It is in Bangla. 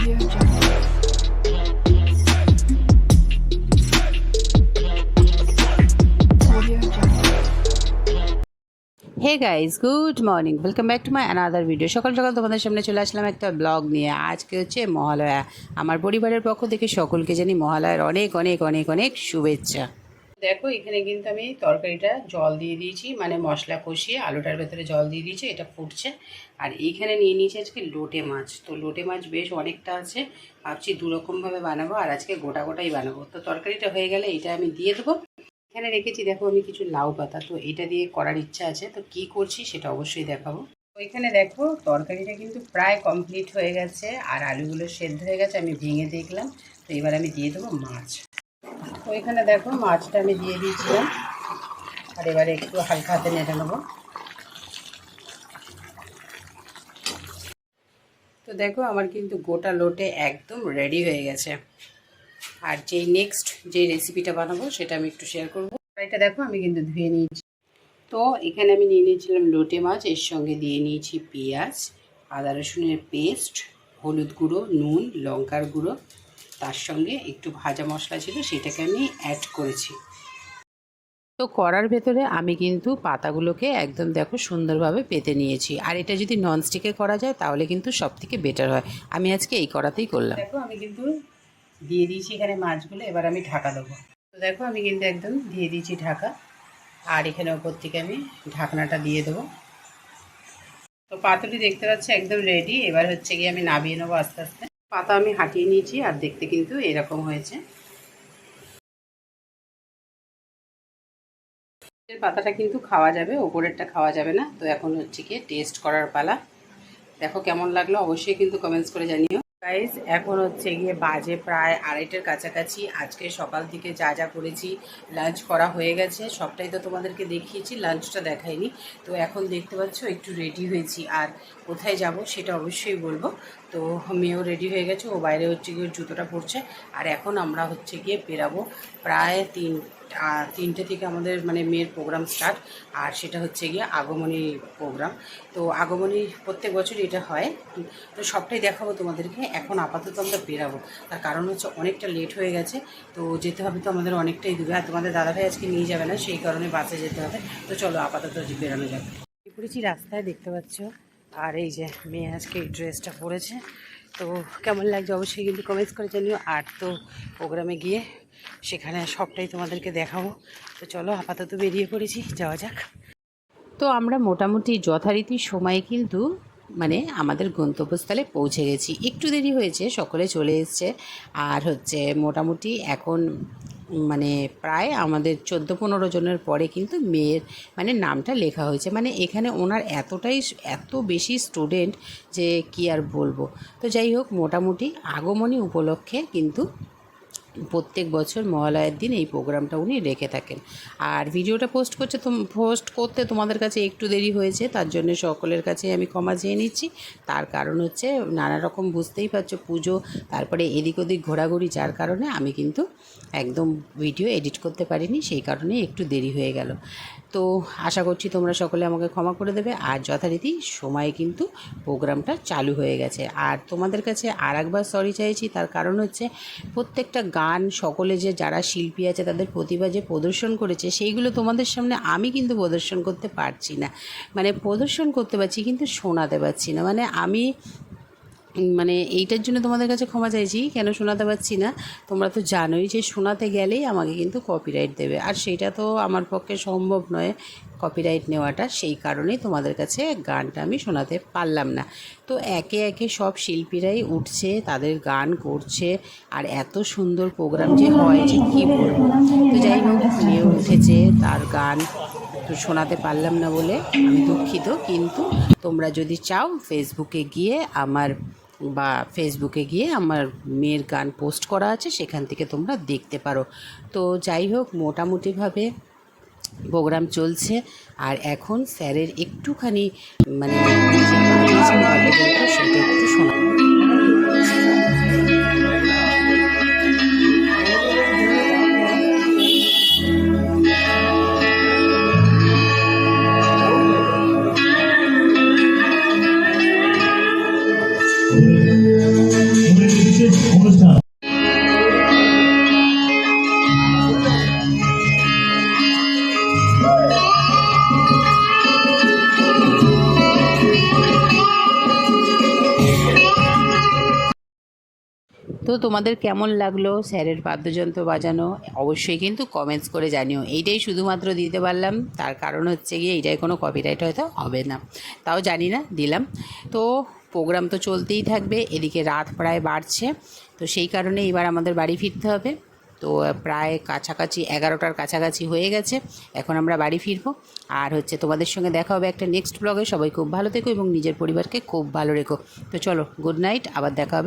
Hey guys good morning welcome back to my another video সকাল সকাল তোমাদের সামনে চলে আসলাম একটা ব্লগ নিয়ে। আজকে হচ্ছে মহালয়া। আমার পরিবারের পক্ষ থেকে সকলকে জানি মহালয়ার অনেক অনেক অনেক অনেক শুভেচ্ছা। দেখো, এখানে কিন্তু আমি তরকারিটা জল দিয়ে দিয়েছি মানে মশলা কষিয়ে আলুটার ভেতরে জল দিয়ে দিয়েছি, এটা ফুটছে। আর এইখানে নিয়ে নিয়েছি আজকে লোটে মাছ। তো লোটে মাছ বেশ অনেকটা আছে, ভাবছি দুরকমভাবে বানাবো, আর আজকে গোটা গোটাই বানাবো। তো তরকারিটা হয়ে গেলে এটা আমি দিয়ে দেবো। এখানে রেখেছি, দেখো আমি কিছু লাউ পাতা, তো এটা দিয়ে করার ইচ্ছা আছে। তো কি করছি সেটা অবশ্যই দেখাবো। তো এখানে দেখো, তরকারিটা কিন্তু প্রায় কমপ্লিট হয়ে গেছে, আর আলুগুলো সেদ্ধ হয়ে গেছে, আমি ভেঙে দেখলাম। তো এবার আমি দিয়ে দেবো মাছ। তো এখানে দেখো মাছটা আমি দিয়ে দিয়েছিলাম। আর এবারে একটু হালকা হাতে নেড়ে নেব। তো দেখো আমার কিন্তু গোটা লোটে একদম রেডি হয়ে গেছে। আর যেই নেক্সট যে রেসিপিটা বানাবো সেটা আমি একটু শেয়ার করব। এটা দেখো আমি কিন্তু ধুয়ে নিয়েছি। তো এখানে আমি নিয়ে নিয়েছিলাম লোটে মাছ, এর সঙ্গে দিয়ে নিয়েছি পেঁয়াজ, আদা রসুনের পেস্ট হলুদ গুঁড়ো, নুন, লঙ্কার গুঁড়ো তার সঙ্গে একটু ভাজা মশলা ছিল সেটাকে আমি অ্যাড করেছি। তো করার ভেতরে আমি কিন্তু পাতাগুলোকে একদম দেখো সুন্দরভাবে পেতে নিয়েছি। আর এটা যদি ননস্টিকে করা যায় তাহলে কিন্তু সব থেকে বেটার হয়। আমি আজকে এই করাতেই করলাম। দেখো আমি কিন্তু দিয়ে দিয়েছি এখানে মাছগুলো এবার আমি ঢাকা দেবো। তো দেখো আমি কিন্তু একদম দিয়ে দিয়েছি ঢাকা। আর এখানে ওপর থেকে আমি ঢাকনাটা দিয়ে দেবো। তো পাতাটি দেখতে পাচ্ছি একদম রেডি এবার হচ্ছে গিয়ে আমি নামিয়ে নেব আস্তে আস্তে। পাতা আমি হাঁটিয়ে নিয়েছি আর দেখতে কিন্তু এরকম হয়েছে। পাতাটা কিন্তু খাওয়া যাবে, ওপরেরটা খাওয়া যাবে না। তো এখন হচ্ছে গিয়ে টেস্ট করার পালা। দেখো কেমন লাগল, অবশ্যই কিন্তু কমেন্টস করে জানিও। গাইজ এখন হচ্ছে গিয়ে বাজে প্রায় আড়াইটের কাছাকাছি। আজকে সকাল থেকে যা যা করেছি লাঞ্চ করা হয়ে গেছে। সবটাই তো তোমাদেরকে দেখিয়েছি লাঞ্চটা দেখাইনি। তো এখন দেখতে পাচ্ছ, একটু রেডি হয়েছি। আর কোথায় যাব সেটা অবশ্যই বলব। তো মেয়েও রেডি হয়ে গেছে, ও বাইরে হচ্ছে গিয়ে জুতোটা পরছে। আর এখন আমরা হচ্ছে গিয়ে বেরাবো প্রায় তিন আহ, তিনটে থেকে আমাদের মানে মেয়ের প্রোগ্রাম স্টার্ট আর সেটা হচ্ছে গিয়ে আগমনী প্রোগ্রাম তো আগমনী প্রত্যেক বছরই এটা হয়। তো সবটাই দেখাবো তোমাদেরকে। এখন আপাতত আমরা বেরাবো। তার কারণ হচ্ছে অনেকটা লেট হয়ে গেছে। তো যেতে হবে তো আমাদের অনেকটাই দূরে। আর তোমাদের দাদাভাই আজকে নিয়ে যাবে না সেই কারণে বাসে যেতে হবে। তো চলো আপাতত বেরানো যাবে পড়েছি রাস্তায় দেখতে পাচ্ছ। আর এই যে মেয়ে আজকে এই ড্রেসটা পরেছে। তো কেমন লাগছে অবশ্যই কিন্তু কমেন্টস করে জানিও। আর তো প্রোগ্রামে গিয়ে সেখানে সবটাই তোমাদেরকে দেখাবো। তো চলো আপাতত বেরিয়ে পড়েছি, যাওয়া যাক। তো আমরা মোটামুটি যথারীতি সময়ে কিন্তু মানে আমাদের গন্তব্যস্থলে পৌঁছে গেছি। একটু দেরি হয়েছে, সকলে চলে এসছে। আর হচ্ছে মোটামুটি এখন মানে প্রায় আমাদের চোদ্দ পনেরো জনের পরে কিন্তু মেয়ের মানে নামটা লেখা হয়েছে। মানে এখানে ওনার এতটাই, এত বেশি স্টুডেন্ট যে কি আর বলব। তো যাই হোক, মোটামুটি আগমনী উপলক্ষে কিন্তু প্রত্যেক বছর মহালয়ের দিন এই প্রোগ্রামটা উনি রেখে থাকেন। আর ভিডিওটা পোস্ট করছে পোস্ট করতে তোমাদের কাছে একটু দেরি হয়েছে, তার জন্য সকলের কাছে আমি ক্ষমা চেয়ে নিচ্ছি। তার কারণ হচ্ছে নানা রকম বুঝতেই পারছ, পুজো, তারপরে এদিক ওদিক ঘোরাঘুরি, যার কারণে আমি কিন্তু একদম ভিডিও এডিট করতে পারিনি, সেই কারণে একটু দেরি হয়ে গেল। তো আশা করছি তোমরা সকলে আমাকে ক্ষমা করে দেবে। আর যথারীতি সময়ে কিন্তু প্রোগ্রামটা চালু হয়ে গেছে। আর তোমাদের কাছে আর একবার সরি চাইছি, তার কারণ হচ্ছে প্রত্যেকটা গান, সকলে যে যারা শিল্পী আছে, তাদের প্রতিভা যে প্রদর্শন করেছে, সেইগুলো তোমাদের সামনে আমি কিন্তু প্রদর্শন করতে পারছি না। মানে প্রদর্শন করতে পারছি কিন্তু শোনাতে পারছি না। মানে আমি মানে এইটার জন্য তোমাদের কাছে ক্ষমা চাইছি, কেন শোনাতে পারছি না? তোমরা তো জানোই যে শোনাতে গেলেই আমাকে কিন্তু কপিরাইট দেবে। আর সেইটা তো আমার পক্ষে সম্ভব নয় কপিরাইট নেওয়াটা, সেই কারণেই তোমাদের কাছে গানটা আমি শোনাতে পারলাম না। তো একে একে সব শিল্পীরাই উঠছে, তাদের গান করছে, আর এত সুন্দর প্রোগ্রাম যে হয় যে কী বলব? তো যাই হোক উঠেছে, তার গান তো শোনাতে পারলাম না বলে আমি দুঃখিত, কিন্তু তোমরা যদি চাও ফেসবুকে গিয়ে আমার বা ফেসবুকে গিয়ে আমার মেয়ের গান পোস্ট করা আছে, সেখান থেকে তোমরা দেখতে পারো। তো যাই হোক, মোটামুটিভাবে প্রোগ্রাম চলছে। আর এখন স্যারের একটুখানি মানে সেটা একটু শোনা। তো তোমাদের কেমন লাগল স্যারের বাদ্যযন্ত্র বাজানো? অবশ্যই কিন্তু কমেন্টস করে জানিও। এইটাই শুধুমাত্র দিতে পারলাম। তার কারণ হচ্ছে গিয়ে এইটাই কোনো কপিরাইট হয়তো হবে না। তাও জানি না, দিলাম। তো প্রোগ্রাম তো চলতেই থাকবে, এদিকে রাত প্রায় বাড়ছে। তো সেই কারণে এবার আমাদের বাড়ি ফিরতে হবে। তো প্রায় কাছাকাছি, এগারোটার কাছাকাছি হয়ে গেছে। এখন আমরা বাড়ি ফিরবো। আর হচ্ছে তোমাদের সঙ্গে দেখা হবে একটা নেক্সট ব্লগে সবাই খুব ভালো থেকো এবং নিজের পরিবারকে খুব ভালো রেখো। তো চলো গুড নাইট আবার দেখা হবে।